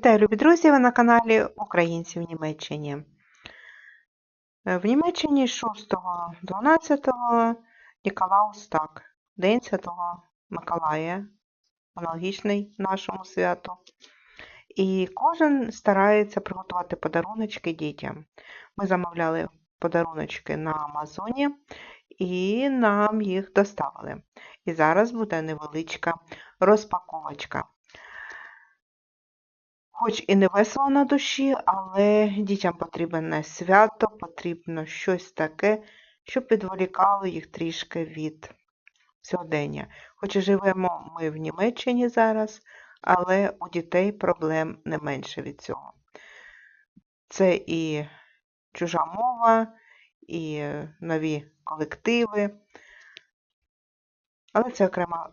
Вітаю, любі друзі! Ви на каналі Українці в Німеччині. Е, В Німеччині 6.12 Ніколаустак, День Святого Миколая, аналогічний нашому святу. І кожен старається приготувати подаруночки дітям. Ми замовляли подаруночки на Амазоні і нам їх доставили. І зараз буде невеличка розпаковочка. Хоч і не весело на душі, але дітям потрібне свято, потрібно щось таке, щоб відволікало їх трішки від сьогодення. Хоч і живемо ми в Німеччині зараз, але у дітей проблем не менше від цього. Це і чужа мова, і нові колективи. Але це окрема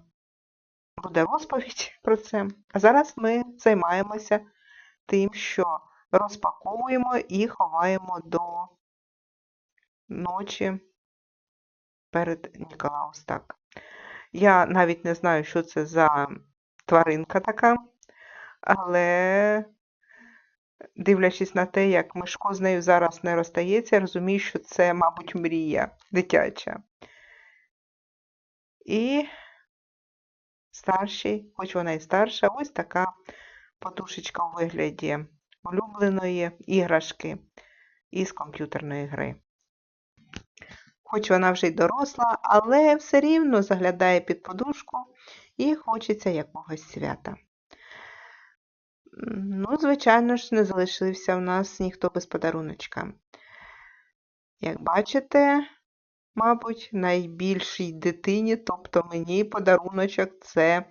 буде розповідь про це. А зараз ми займаємося тим, що розпаковуємо і ховаємо до ночі перед Ніколаустак. Я навіть не знаю, що це за тваринка така, але дивлячись на те, як Мишко з нею зараз не розстається, розумію, що це, мабуть, мрія дитяча. І старший, хоч вона і старша, ось така подушечка у вигляді улюбленої іграшки із комп'ютерної гри. Хоч вона вже й доросла, але все рівно заглядає під подушку і хочеться якогось свята. Ну, звичайно ж, не залишився в нас ніхто без подаруночка. Як бачите, мабуть, найбільшій дитині, тобто мені подаруночок це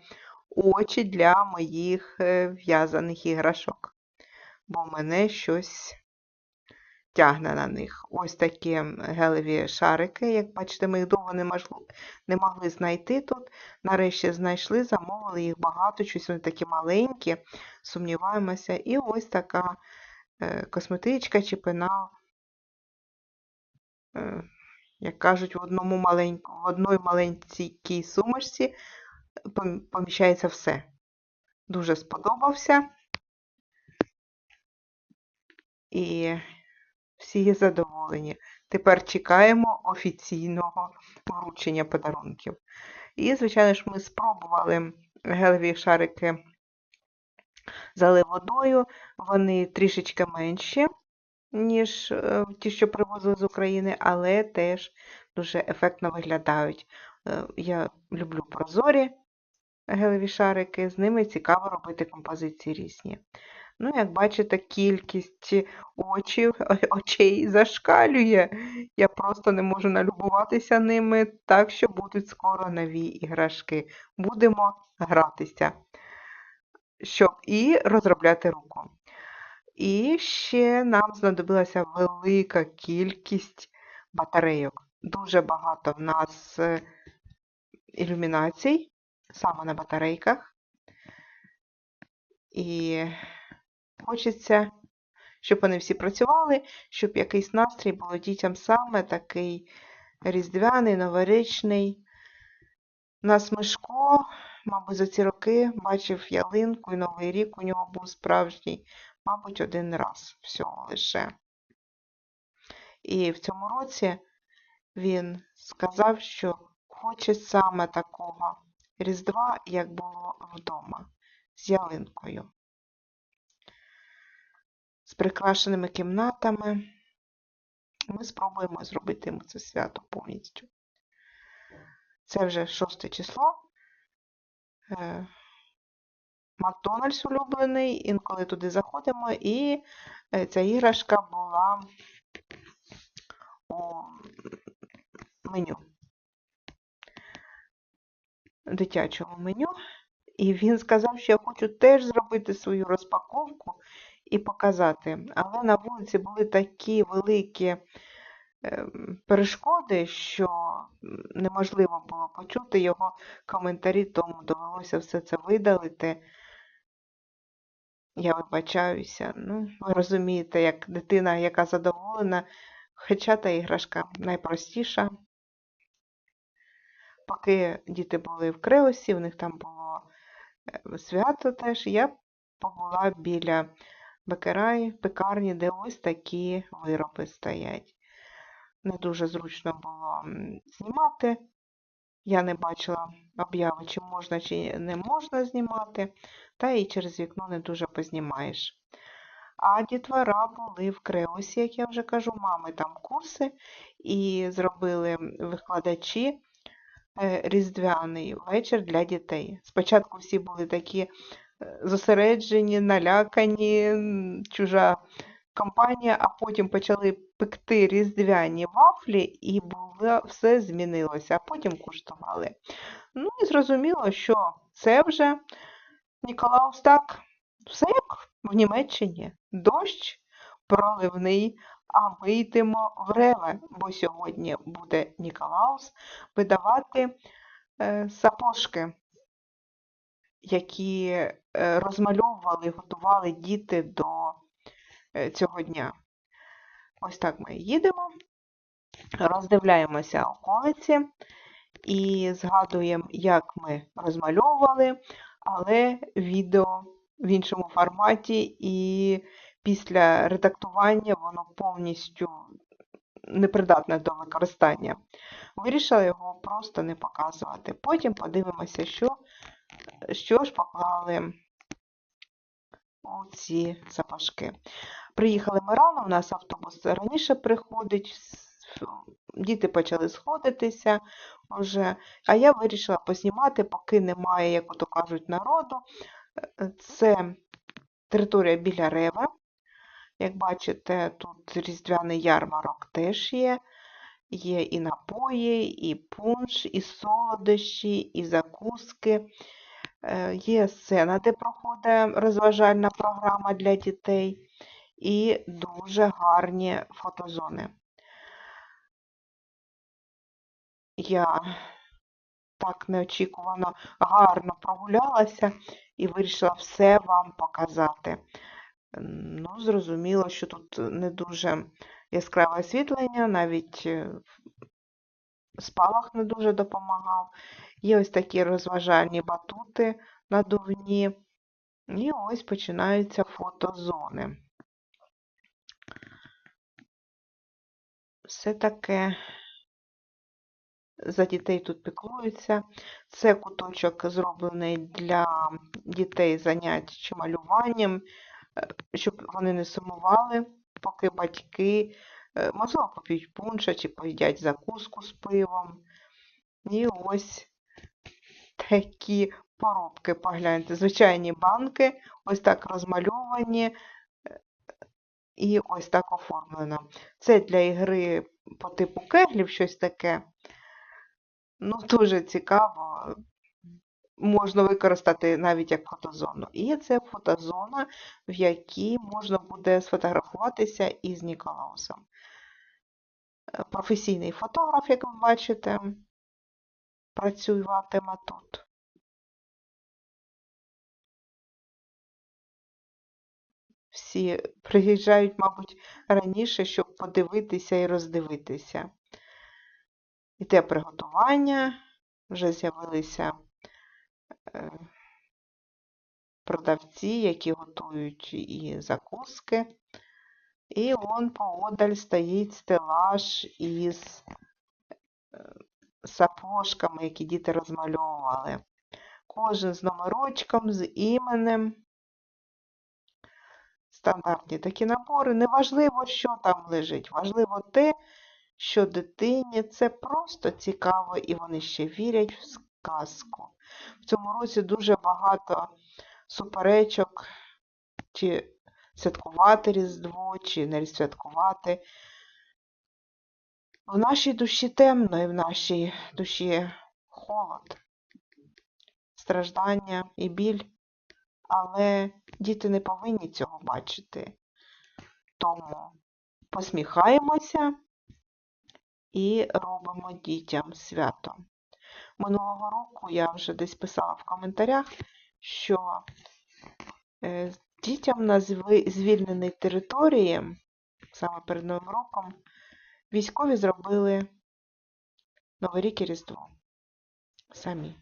очі для моїх е, в'язаних іграшок. Бо мене щось тягне на них. Ось такі гелеві шарики. Як бачите, ми їх довго не, можли, не могли знайти тут. Нарешті знайшли, замовили їх багато, щось вони такі маленькі, сумніваємося. І ось така е, косметичка чи пенал. Е, як кажуть, в одному маленьку, в одній маленькій сумочці поміщається все. Дуже сподобався. І всі є задоволені. Тепер чекаємо офіційного вручення подарунків. І, звичайно ж, ми спробували гелеві шарики залив водою. Вони трішечки менші, ніж ті, що привозили з України, але теж дуже ефектно виглядають. Я люблю прозорі гелеві шарики, з ними цікаво робити композиції різні. Ну, як бачите, кількість очів, очей зашкалює. Я просто не можу налюбуватися ними, так що будуть скоро нові іграшки. Будемо гратися, щоб і розробляти руку. І ще нам знадобилася велика кількість батарейок. Дуже багато в нас ілюмінацій, саме на батарейках. І хочеться, щоб вони всі працювали, щоб якийсь настрій було дітям саме такий різдвяний, новорічний. У нас Мишко, мабуть, за ці роки бачив ялинку і Новий рік у нього був справжній, мабуть, один раз всього лише. І в цьому році він сказав, що хоче саме такого Різдва, як було вдома, з ялинкою, з прикрашеними кімнатами. Ми спробуємо зробити це свято повністю. Це вже шосте число. Макдональдс улюблений, інколи туди заходимо, і ця іграшка була у меню дитячого меню, і він сказав, що я хочу теж зробити свою розпаковку і показати. Але на вулиці були такі великі перешкоди, що неможливо було почути його коментарі, тому довелося все це видалити. Я вибачаюся. Ну, ви розумієте, як дитина, яка задоволена, хоча та іграшка найпростіша. Поки діти були в Креосі, у них там було свято теж, я побула біля бекерай, пекарні, де ось такі вироби стоять. Не дуже зручно було знімати. Я не бачила обяви, чи можна, чи не можна знімати, та і через вікно не дуже познімаєш. А дітвора були в Креосі, як я вже кажу, мами там курси, і зробили викладачі е, різдвяний вечір для дітей. Спочатку всі були такі е, зосереджені, налякані, чужа компанія, а потім почали пекти різдвяні вафлі, і було, все змінилося, а потім куштували. Ну і зрозуміло, що це вже Ніколаус так, все як в Німеччині. Дощ проливний, а ми йдемо в Реве, бо сьогодні буде Ніколаус видавати е, сапожки, які е, розмальовували, готували діти до е, цього дня. Ось так ми їдемо, роздивляємося околиці і згадуємо, як ми розмальовували, але відео в іншому форматі, і після редактування воно повністю непридатне до використання. Вирішила його просто не показувати. Потім подивимося, що, що ж поклали у ці запашки. Приїхали ми рано, у нас автобус раніше приходить, діти почали сходитися вже, а я вирішила познімати, поки немає, як ото кажуть, народу. Це територія біля Реви. Як бачите, тут різдвяний ярмарок теж є. Є і напої, і пунш, і солодощі, і закуски. Е, Є сцена, де проходить розважальна програма для дітей, і дуже гарні фотозони. Я так неочікувано гарно прогулялася і вирішила все вам показати. Ну, зрозуміло, що тут не дуже яскраве освітлення, навіть е, спалах не дуже допомагав. Є ось такі розважальні батути надувні. І ось починаються фотозони. Все таке за дітей тут піклуються. Це куточок зроблений для дітей занять чи малюванням, е, щоб вони не сумували, поки батьки, е, можливо, поп'ють пунша чи поїдять закуску з пивом. І ось такі поробки, погляньте, звичайні банки, ось так розмальовані е, і ось так оформлено. Це для ігри по типу кеглів, щось таке. Ну, дуже цікаво. Можна використати навіть як фотозону. І це фотозона, в якій можна буде сфотографуватися із Ніколаусом. Е, Професійний фотограф, як ви бачите, працюватиме тут. Всі приїжджають, мабуть, раніше, щоб подивитися і роздивитися. Іде приготування, вже з'явилися продавці, які готують і закуски. І вон поодаль стоїть стелаж із е, сапожками, які діти розмальовували. Кожен з номерочком, з іменем. Стандартні такі набори. Неважливо, що там лежить. Важливо те, що дитині це просто цікаво, і вони ще вірять в сказку. В цьому році дуже багато суперечок, чи святкувати Різдво, чи не святкувати. В нашій душі темно і в нашій душі холод, страждання і біль, але діти не повинні цього бачити. Тому посміхаємося і робимо дітям свято. Минулого року я вже десь писала в коментарях, що е, дітям на звільненій території, саме перед Новим роком, військові зробили Новий рік і Різдво. Самі.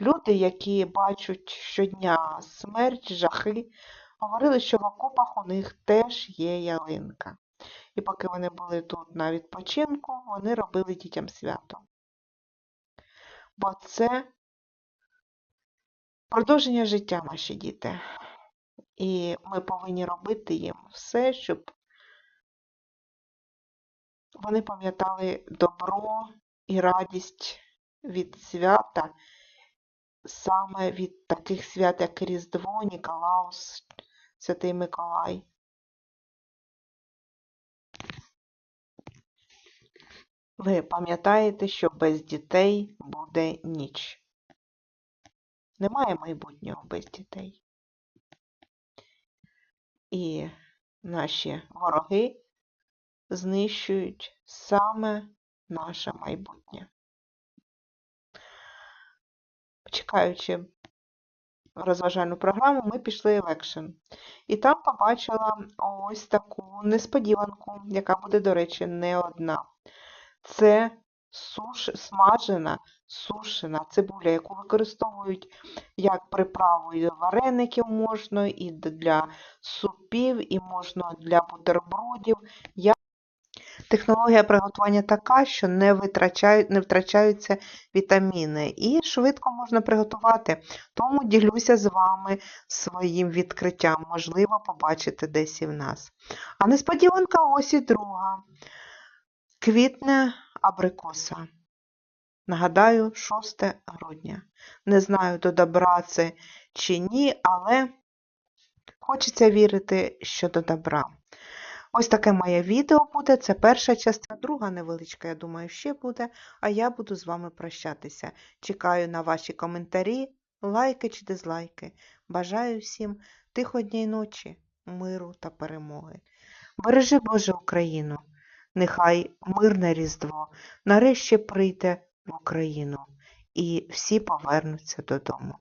Люди, які бачать щодня смерть, жахи, говорили, що в окопах у них теж є ялинка. І поки вони були тут на відпочинку, вони робили дітям свято. Бо це продовження життя наші діти. І ми повинні робити їм все, щоб вони пам'ятали добро і радість від свята, саме від таких свят, як Різдво, Ніколаус, Святий Миколай. Ви пам'ятаєте, що без дітей буде ніч. Немає майбутнього без дітей. І наші вороги знищують саме наше майбутнє. Чекаючи розважальну програму, ми пішли в екшен. І там побачила ось таку несподіванку, яка буде, до речі, не одна. Це суш... смажена, сушена цибуля, яку використовують як приправу і вареників можна, і для супів, і можна для бутербродів. Я... Технологія приготування така, що не, витрачають, не втрачаються вітаміни і швидко можна приготувати. Тому ділюся з вами своїм відкриттям. Можливо, побачите десь і в нас. А несподіванка ось і друга. Квітне абрикоса. Нагадаю, 6 грудня. Не знаю, до добра це чи ні, але хочеться вірити, що до добра. Ось таке моє відео буде. Це перша частина, друга невеличка, я думаю, ще буде. А я буду з вами прощатися. Чекаю на ваші коментарі, лайки чи дизлайки. Бажаю всім тиходній ночі, миру та перемоги. Бережи Боже Україну! Нехай мирне Різдво нарешті прийде в Україну і всі повернуться додому.